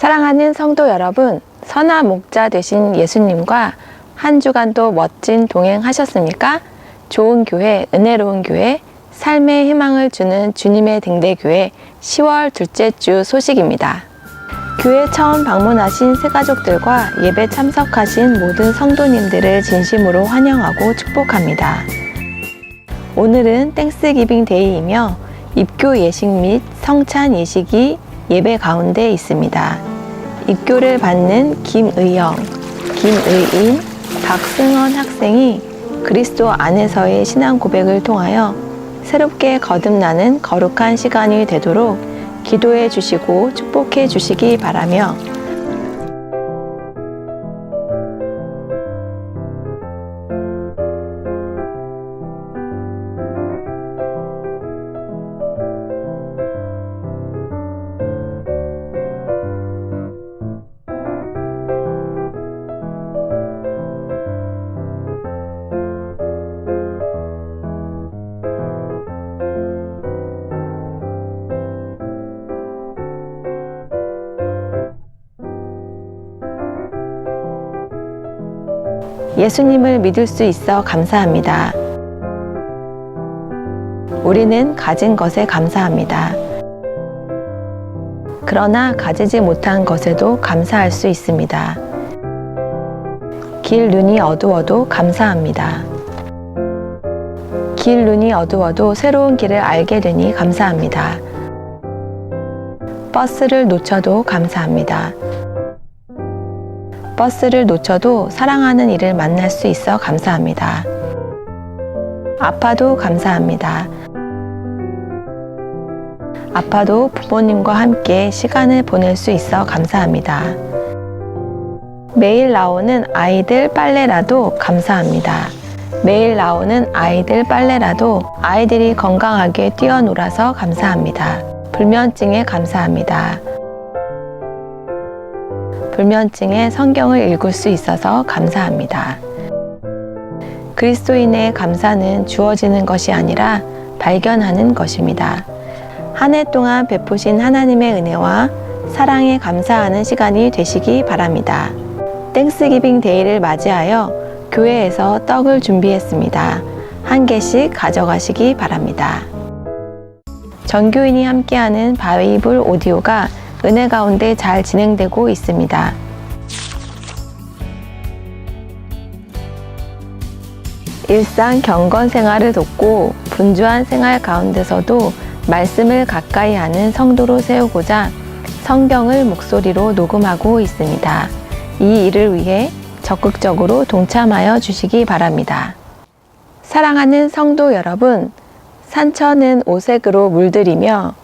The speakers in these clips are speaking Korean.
사랑하는 성도 여러분, 선한 목자 되신 예수님과 한 주간도 멋진 동행하셨습니까? 좋은 교회, 은혜로운 교회, 삶의 희망을 주는 주님의 등대교회 10월 둘째 주 소식입니다. 교회 처음 방문하신 새가족들과 예배 참석하신 모든 성도님들을 진심으로 환영하고 축복합니다. 오늘은 땡스기빙 데이이며 입교 예식 및 성찬 예식이 예배 가운데 있습니다. 입교를 받는 김의영, 김의인, 박승원 학생이 그리스도 안에서의 신앙 고백을 통하여 새롭게 거듭나는 거룩한 시간이 되도록 기도해 주시고 축복해 주시기 바라며 예수님을 믿을 수 있어 감사합니다. 우리는 가진 것에 감사합니다. 그러나 가지지 못한 것에도 감사할 수 있습니다. 길 눈이 어두워도 감사합니다. 길 눈이 어두워도 새로운 길을 알게 되니 감사합니다. 버스를 놓쳐도 감사합니다. 버스를 놓쳐도 사랑하는 이를 만날 수 있어 감사합니다. 아파도 감사합니다. 아파도 부모님과 함께 시간을 보낼 수 있어 감사합니다. 매일 나오는 아이들 빨래라도 감사합니다. 매일 나오는 아이들 빨래라도 아이들이 건강하게 뛰어놀아서 감사합니다. 불면증에 감사합니다. 불면증에 성경을 읽을 수 있어서 감사합니다. 그리스도인의 감사는 주어지는 것이 아니라 발견하는 것입니다. 한 해 동안 베푸신 하나님의 은혜와 사랑에 감사하는 시간이 되시기 바랍니다. 땡스기빙 데이를 맞이하여 교회에서 떡을 준비했습니다. 한 개씩 가져가시기 바랍니다. 전교인이 함께하는 바이블 오디오가 은혜 가운데 잘 진행되고 있습니다. 일상 경건 생활을 돕고 분주한 생활 가운데서도 말씀을 가까이 하는 성도로 세우고자 성경을 목소리로 녹음하고 있습니다. 이 일을 위해 적극적으로 동참하여 주시기 바랍니다. 사랑하는 성도 여러분, 산천은 오색으로 물들이며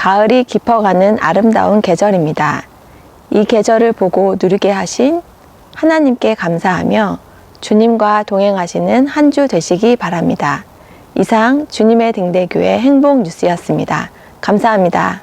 가을이 깊어가는 아름다운 계절입니다. 이 계절을 보고 누리게 하신 하나님께 감사하며 주님과 동행하시는 한 주 되시기 바랍니다. 이상 주님의 등대교회 행복 뉴스였습니다. 감사합니다.